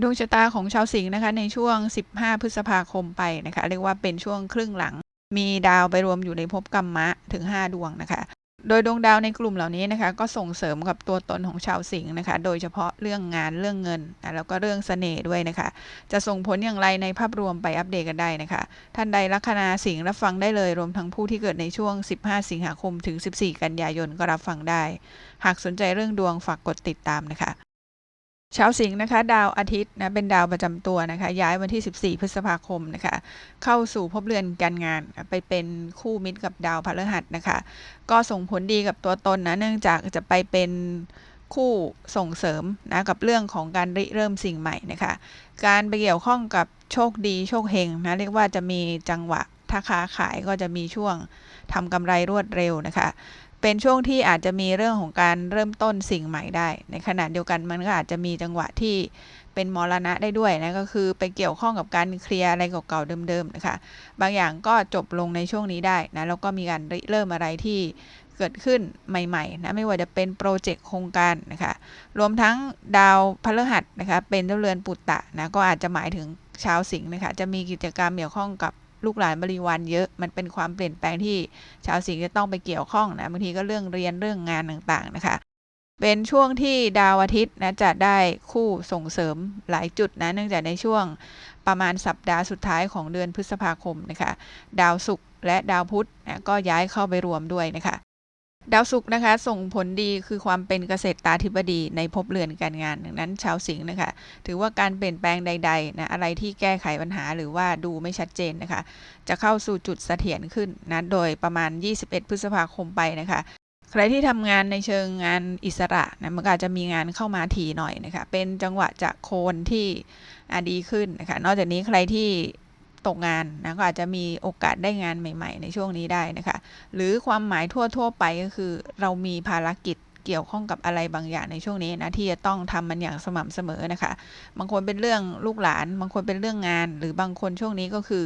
ดวงชะตาของชาวสิงห์นะคะในช่วง 15 พฤษภาคมไปนะคะเรียกว่าเป็นช่วงครึ่งหลัง มีดาวไปรวมอยู่ในภพกรรมะถึง 5 ดวงนะคะ โดยดวงดาวในกลุ่มเหล่านี้นะคะ ก็ส่งเสริมกับตัวตนของชาวสิงห์นะคะ โดยเฉพาะเรื่องงานเรื่องเงินนะแล้วก็เรื่องเสน่ห์ด้วยนะคะ จะส่งผลอย่างไรในภาพรวมไปอัปเดตกันได้นะคะ ท่านใดลัคนาสิงห์รับฟังได้เลยรวมทั้งผู้ที่เกิดในช่วง 15 สิงหาคมถึง 14 กันยายนก็รับฟังได้ หากสนใจเรื่องดวงฝากกดติดตามนะคะ ชาวสิงห์นะคะดาวอาทิตย์นะเป็นดาวประจำตัวนะคะย้ายวันที่ 14 พฤษภาคมนะคะเข้าสู่ภพเรือนการงานไปเป็นคู่มิตรกับดาวพฤหัสนะคะก็ส่งผลดีกับตัวตนนะเนื่องจากจะไปเป็นคู่ส่งเสริมนะกับเรื่องของการริเริ่มสิ่งใหม่นะคะการไปเกี่ยวข้องกับโชคดีโชคเฮงนะเรียกว่าจะมีจังหวะถ้าค้าขายก็จะมีช่วงทำกำไรรวดเร็วนะคะ เป็นช่วงที่อาจจะมีเรื่องของการเริ่มต้นสิ่งใหม่ได้ ในขณะเดียวกันมันก็อาจจะมีจังหวะที่เป็นมรณะได้ด้วยนะก็คือไปเกี่ยวข้องกับการเคลียร์อะไรเก่าๆเดิมๆนะคะบางอย่างก็จบลงในช่วงนี้ได้นะแล้วก็มีการเริ่มอะไรที่เกิดขึ้นใหม่ๆนะไม่ว่าจะเป็นโปรเจกต์โครงการนะคะรวมทั้งดาวพฤหัสนะคะเป็นเจ้าเรือนปุตตะนะก็อาจจะหมายถึงชาวสิงห์นะคะจะมีกิจกรรมเกี่ยวข้องกับ ลูกหลานบริวารเยอะ มันเป็นความเปลี่ยนแปลงที่ชาวสิงห์จะต้องไปเกี่ยวข้องนะบางทีก็เรื่องเรียนเรื่องงานต่างๆนะคะ เป็นช่วงที่ดาวอาทิตย์นะจะได้คู่ส่งเสริมหลายจุดนะเนื่องจากในช่วงประมาณสัปดาห์สุดท้ายของเดือนพฤษภาคมนะคะ ดาวศุกร์และดาวพุธนะก็ย้ายเข้าไปรวมด้วยนะคะ ดาวศุกร์นะคะ ส่งผลดีคือความเป็นเกษตรตาธิบดีในภพเรือนการงานดังนั้น ชาวสิงห์นะคะ ถือว่าการเปลี่ยนแปลงใดๆนะอะไรที่แก้ไขปัญหาหรือว่าดูไม่ชัดเจนนะคะ จะเข้าสู่จุดเสถียรขึ้นนะโดยประมาณ 21 พฤษภาคมไปนะคะใครที่ทำงานในเชิงงานอิสระนะมันก็อาจจะมีงานเข้ามาทีหน่อยนะคะเป็นจังหวะจะโคนที่ดีขึ้นนะคะนอกจากนี้ใครที่ ตกงานนะก็อาจจะมีโอกาสได้งานใหม่ ๆ ในช่วงนี้ได้นะคะ หรือความหมายทั่ว ๆ ไปก็คือ เรามีภารกิจเกี่ยวข้องกับอะไรบางอย่างในช่วงนี้นะที่จะต้องทำมันอย่างสม่ำเสมอนะคะ บางคนเป็นเรื่องลูกหลาน บางคนเป็นเรื่องงาน หรือบางคนช่วงนี้ก็คือ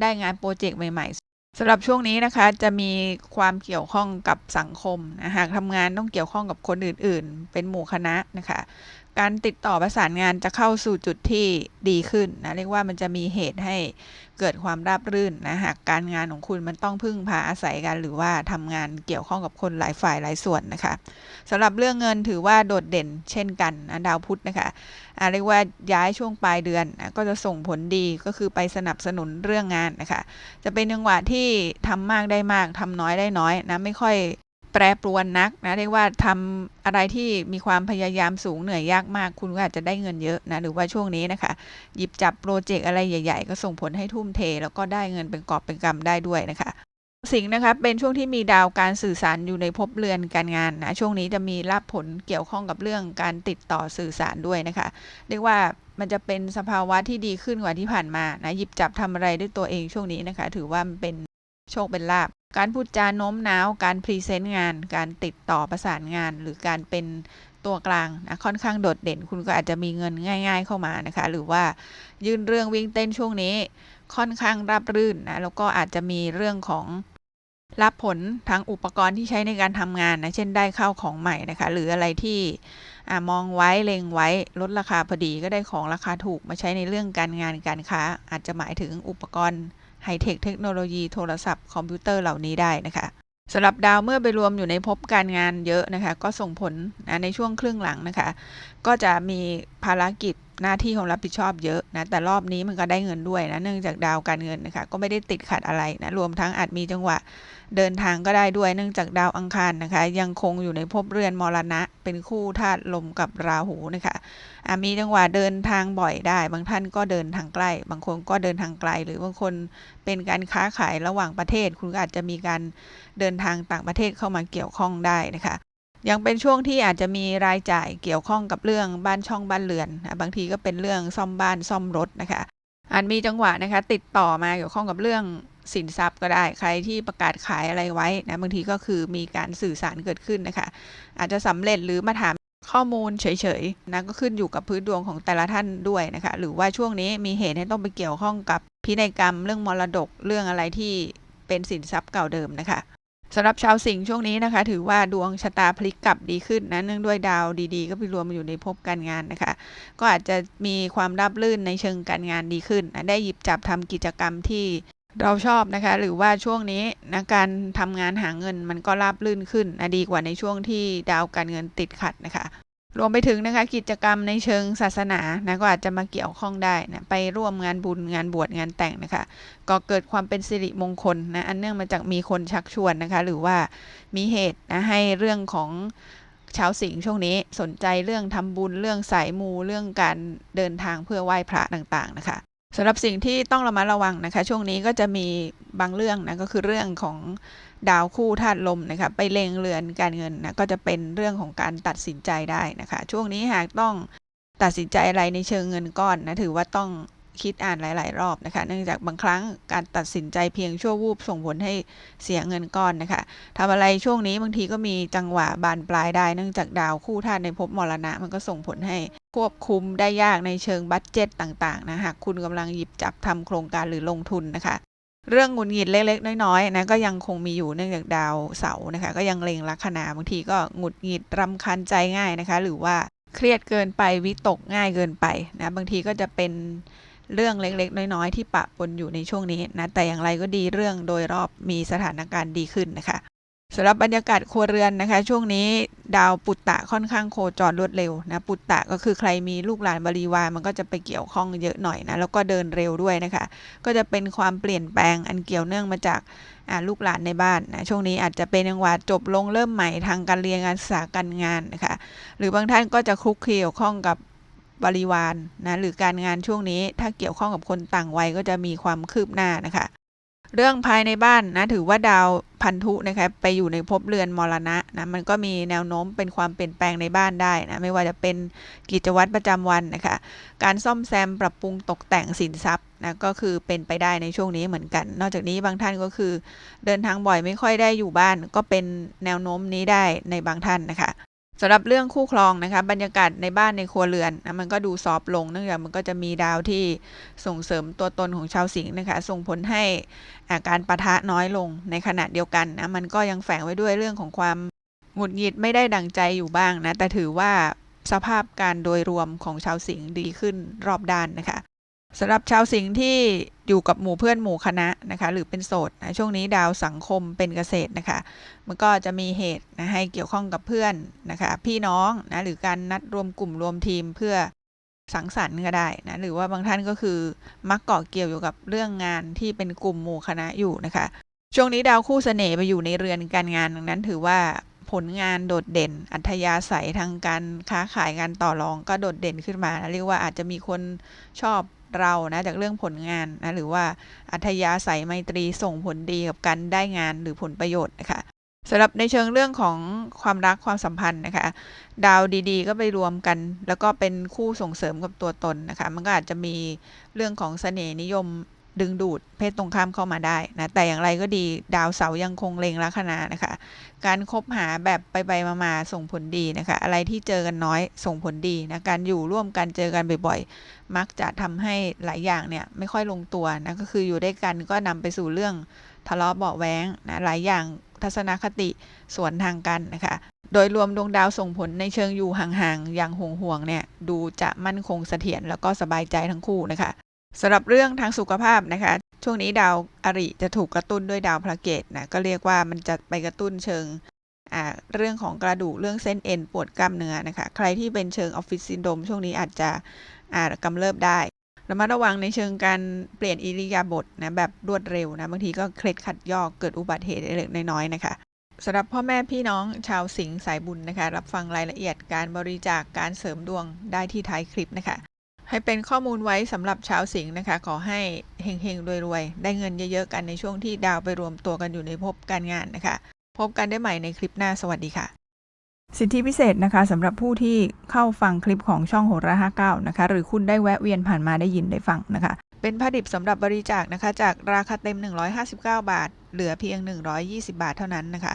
ได้งานโปรเจกต์ใหม่ ๆสำหรับช่วงนี้นะคะจะมีความเกี่ยวข้องกับสังคมนะหากทำงานต้องเกี่ยวข้องกับคนอื่น ๆ เป็นหมู่คณะนะคะ การติดต่อประสานงานจะเข้าสู่จุดที่ดีขึ้นนะเรียกว่ามันจะมีเหตุให้เกิดความราบรื่นนะหากการงานของคุณมันต้องพึ่งพาอาศัยกันหรือว่าทำงานเกี่ยวข้องกับคนหลายฝ่ายหลายส่วนนะคะสำหรับเรื่องเงินถือว่าโดดเด่นเช่นกันนะดาวพุธนะคะอาเรียกว่าย้ายช่วงปลายเดือนนะก็จะส่งผลดีก็คือไปสนับสนุนเรื่องงานนะคะ จะเป็นจังหวะที่ทำมากได้มากทำน้อยได้น้อยนะไม่ค่อย แปรปรวนนักนะเรียกว่าทำอะไรที่มีความพยายามสูงเหนื่อยยากมาก คุณก็อาจจะได้เงินเยอะนะหรือว่าช่วงนี้นะคะ หยิบจับโปรเจกต์อะไรใหญ่ ๆ ก็ส่งผลให้ทุ่มเท แล้วก็ได้เงินเป็นกอบเป็นกำได้ด้วยนะคะสิงห์นะคะเป็นช่วงที่มีดาวการสื่อสารอยู่ในภพเรือนการงานนะช่วงนี้จะมีรับผลเกี่ยวข้องกับเรื่องการติดต่อสื่อสารด้วยนะคะ เรียกว่ามันจะเป็นสภาวะที่ดีขึ้นกว่าที่ผ่านมานะหยิบจับทำอะไรด้วยตัวเองช่วงนี้นะคะ ถือว่ามันเป็นโชคเป็นลาบ การพูดจาโน้มน้าว การพรีเซนต์งาน การติดต่อประสานงาน หรือการเป็นตัวกลางนะค่อนข้างโดดเด่น คุณก็อาจจะมีเงินง่าย ๆ เข้ามานะคะ หรือว่ายื่นเรื่องวิ่งเต้นช่วงนี้ ค่อนข้างราบรื่นนะ แล้วก็อาจจะมีเรื่องของรับผลทางอุปกรณ์ที่ใช้ในการทำงานนะ เช่นได้เข้าของใหม่นะคะ หรืออะไรที่อมองไว้เล็งไว้ลดราคาพอดีก็ได้ของราคาถูกมาใช้ในเรื่องการงานการค้า อาจจะหมายถึงอุปกรณ์ ไฮเทคเทคโนโลยีโทรศัพท์คอมพิวเตอร์เหล่านี้ได้นะคะสำหรับดาวเมื่อไปรวมอยู่ในภพการงานเยอะนะคะ ก็ส่งผลนะในช่วงครึ่งหลังนะคะ ก็จะมีภารกิจ หน้าที่ของรับผิดชอบเยอะนะแต่รอบนี้มันก็ได้เงินด้วยนะเนื่องจากดาวการเงินนะคะก็ไม่ได้ติดขัดอะไรนะรวมทั้งอาจมีจังหวะเดินทางก็ได้ด้วย เนื่องจากดาวอังคารนะคะ ยังคงอยู่ในภพเรือนมรณะ เป็นคู่ธาตุลมกับราหูนะคะอามีจังหวะเดินทางบ่อยได้ บางท่านก็เดินทางใกล้ บางคนก็เดินทางไกล หรือบางคนเป็นการค้าขายระหว่างประเทศ คุณก็อาจจะมีการเดินทางต่างประเทศเข้ามาเกี่ยวข้องได้นะคะ ยังเป็นช่วงที่อาจจะมีรายจ่ายเกี่ยวข้องกับเรื่องบ้านช่องบ้านเรือนนะบางทีก็เป็นเรื่องซ่อมบ้านซ่อมรถนะคะอาจมีจังหวะนะคะ ติดต่อมาเกี่ยวข้องกับเรื่องสินทรัพย์ก็ได้ใครที่ประกาศขายอะไรไว้นะบางทีก็คือมีการสื่อสารเกิดขึ้นนะคะ อาจจะสำเร็จหรือมาถามข้อมูลเฉยๆนะก็ขึ้นอยู่กับพื้นดวงของแต่ละท่านด้วยนะคะ หรือว่าช่วงนี้มีเหตุให้ต้องไปเกี่ยวข้องกับพินัยกรรม เรื่องมรดกเรื่องอะไรที่เป็นสินทรัพย์เก่าเดิมนะคะ สำหรับชาวสิงห์ช่วงนี้นะคะ ถือว่าดวงชะตาพลิกกลับดีขึ้นนะเนื่องด้วยดาวดีๆ ก็ไปรวมมาอยู่ในภพการงานนะคะ ก็อาจจะมีความรับรื่นในเชิงการงานดีขึ้นนะได้หยิบจับทำกิจกรรมที่เราชอบนะคะ หรือว่าช่วงนี้นะการทำงานหาเงินมันก็ราบรื่นขึ้นนะดีกว่าในช่วงที่ดาวการเงินติดขัดนะคะ รวมไปถึงนะคะกิจกรรมในเชิงศาสนานะก็อาจจะมาเกี่ยวข้องได้นะไปร่วมงานบุญงานบวชงานแต่งนะคะ ก็เกิดความเป็นสิริมงคลนะอันเนื่องมาจากมีคนชักชวนนะคะ หรือว่ามีเหตุนะให้เรื่องของชาวสิงห์ช่วงนี้สนใจเรื่องทำบุญเรื่องสายมูเรื่องการเดินทางเพื่อไหว้พระต่างๆนะคะ สำหรับสิ่งที่ต้องระมัดระวังนะคะ ช่วงนี้ก็จะมีบางเรื่องนะก็คือเรื่องของดาวคู่ธาตุลมนะคะไปเลงเรือนการเงินนะก็จะเป็นเรื่องของการตัดสินใจได้นะคะ ช่วงนี้หากต้องตัดสินใจอะไรในเชิงเงินก้อนนะถือว่าต้องคิดอ่านหลาย ๆ รอบนะคะ เนื่องจากบางครั้งการตัดสินใจเพียงชั่ววูบส่งผลให้เสียเงินก้อนนะคะทำอะไรช่วงนี้บางทีก็มีจังหวะบานปลายได้ เนื่องจากดาวคู่ธาตุในภพมรณะ มันก็ส่งผลให้ ควบคุมได้ยากในเชิงบัตเจ็ตต่างๆนะหากคุณกำลังหยิบจับทำโครงการหรือลงทุนนะคะ เรื่องหงุดหงิดเล็กๆ น้อยๆนะก็ยังคงมีอยู่เนื่องจากดาวเสาร์นะคะ ก็ยังเล็งลัคนาบางทีก็หงุดหงิดรำคาญใจง่ายนะคะ หรือว่าเครียดเกินไปวิตกง่ายเกินไปนะบางทีก็จะเป็นเรื่องเล็กๆ น้อยๆ ที่ปะปนอยู่ในช่วงนี้นะแต่อย่างไรก็ดีเรื่องโดยรอบมีสถานการณ์ดีขึ้นนะคะ สำหรับบรรยากาศครัวเรือนนะคะ ช่วงนี้ดาวปุตตะค่อนข้างโคจรรวดเร็วนะปุตตะก็คือใครมีลูกหลานบริวารมันก็จะไปเกี่ยวข้องเยอะหน่อยนะแล้วก็เดินเร็วด้วยนะคะ ก็จะเป็นความเปลี่ยนแปลงอันเกี่ยวเนื่องมาจากลูกหลานในบ้านนะช่วงนี้อาจจะเป็นจังหวะจบลงเริ่มใหม่ทางการเรียนการศึกษาการงานนะคะหรือบางท่านก็จะคลุกคลีเกี่ยวข้องกับบริวารนนะหรือการงานช่วงนี้ถ้าเกี่ยวข้องกับคนต่างวัยก็จะมีความคืบหน้านะคะ เรื่องภายในบ้านนะถือว่าดาวพันธุนะคะไปอยู่ในภพเรือนมรณะนะมันก็มีแนวโน้มเป็นความเปลี่ยนแปลงในบ้านได้นะไม่ว่าจะเป็นกิจวัตรประจำวันนะคะการซ่อมแซมปรับปรุงตกแต่งสินทรัพย์นะก็คือเป็นไปได้ในช่วงนี้เหมือนกัน นอกจากนี้บางท่านก็คือ เดินทางบ่อยไม่ค่อยได้อยู่บ้าน ก็เป็นแนวโน้มนี้ได้ในบางท่านนะคะำหรับเรื่องคู่ครองนะคะบรรยากาศในบ้านในครัวเรือนนะมันก็ดูซอฟลงเนื่องจากมันก็จะมีดาวที่ส่งเสริมตัวตนของชาวสิงห์นะคะ ส่งผลให้อาการประทะน้อยลงในขณะเดียวกันนะมันก็ยังแฝงไว้ด้วยเรื่องของความหงุดหงิดไม่ได้ดังใจอยู่บ้างนะแต่ถือว่าสภาพการโดยรวมของชาวสิงห์ดีขึ้นรอบด้านนะคะสำหรับชาวสิงห์ที่ อยู่กับหมู่เพื่อนหมู่คณะนะคะหรือเป็นโสดนะช่วงนี้ดาวสังคมเป็นเกษตรนะคะมันก็จะมีเหตุนะให้เกี่ยวข้องกับเพื่อนนะคะพี่น้องนะหรือการนัดรวมกลุ่มรวมทีมเพื่อสังสรรค์ก็ได้นะหรือว่าบางท่านก็คือมักเกาะเกี่ยวอยู่กับเรื่องงานที่เป็นกลุ่มหมู่คณะอยู่นะคะช่วงนี้ดาวคู่เสน่ห์ไปอยู่ในเรือนการงานดังนั้นถือว่าผลงานโดดเด่น อัธยาศัยทางการค้าขายการต่อรองก็โดดเด่นขึ้นมานะเรียกว่าอาจจะมีคนชอบ เรานะจากเรื่องผลงานนะหรือว่าอัธยาศัยไมตรีส่งผลดีกับการได้งานหรือผลประโยชน์นะคะสำหรับในเชิงเรื่องของความรักความสัมพันธ์นะคะ ดาวดีๆ ก็ไปรวมกัน แล้วก็เป็นคู่ส่งเสริมกับตัวตนนะคะ มันก็อาจจะมีเรื่องของเสน่ห์นิยม ดึงดูดเพศตรงข้ามเข้ามาได้นะแต่อย่างไรก็ดีดาวเสาร์ยังคงเล็งลัคนานะคะ การคบหาแบบไปไปมาๆส่งผลดีนะคะ อะไรที่เจอกันน้อยส่งผลดีนะการอยู่ร่วมกันเจอกันบ่อยๆ มักจะทำให้หลายอย่างเนี่ยไม่ค่อยลงตัวนะก็คืออยู่ด้วยกันก็นำไปสู่เรื่องทะเลาะเบาแหวงนะหลายอย่างทัศนคติสวนทางกันนะคะ โดยรวมดวงดาวส่งผลในเชิงอยู่ห่างๆ อย่างห่วงๆเนี่ย ดูจะมั่นคงเสถียรแล้วก็สบายใจทั้งคู่นะคะ สำหรับเรื่องทางสุขภาพนะคะ ช่วงนี้ดาวอริจะถูกกระตุ้นด้วยดาวพระเกตนะก็เรียกว่ามันจะไปกระตุ้นเชิงเรื่องของกระดูกเรื่องเส้นเอ็นปวดกล้ามเนื้อนะคะใครที่เป็นเชิงออฟฟิศซินโดมช่วงนี้อาจจะอาจกำเริบได้ระมัดระวังในเชิงการเปลี่ยนอิริยาบถนะแบบรวดเร็วนะบางทีก็เคล็ดขัดยอกเกิดอุบัติเหตุเล็กน้อยๆนะคะสำหรับพ่อแม่พี่น้องชาวสิงห์สายบุญนะคะ รับฟังรายละเอียดการบริจาคกการเสริมดวงได้ที่ท้ายคลิปนะคะ ให้เป็นข้อมูลไว้สำหรับชาวสิงห์นะคะ ขอให้เฮงๆรวยๆ ได้เงินเยอะๆกันในช่วงที่ดาวไปรวมตัวกันอยู่ในภพการงานนะคะ พบกันได้ใหม่ในคลิปหน้าสวัสดีค่ะ สิทธิพิเศษนะคะสำหรับผู้ที่เข้าฟังคลิปของช่องโหราห้าเก้านะคะ หรือคุณได้แวะเวียนผ่านมาได้ยินได้ฟังนะคะ เป็นผ้าดิบสำหรับบริจาคนะคะ จากราคาเต็ม 159 บาท เหลือเพียง 120 บาทเท่านั้นนะคะ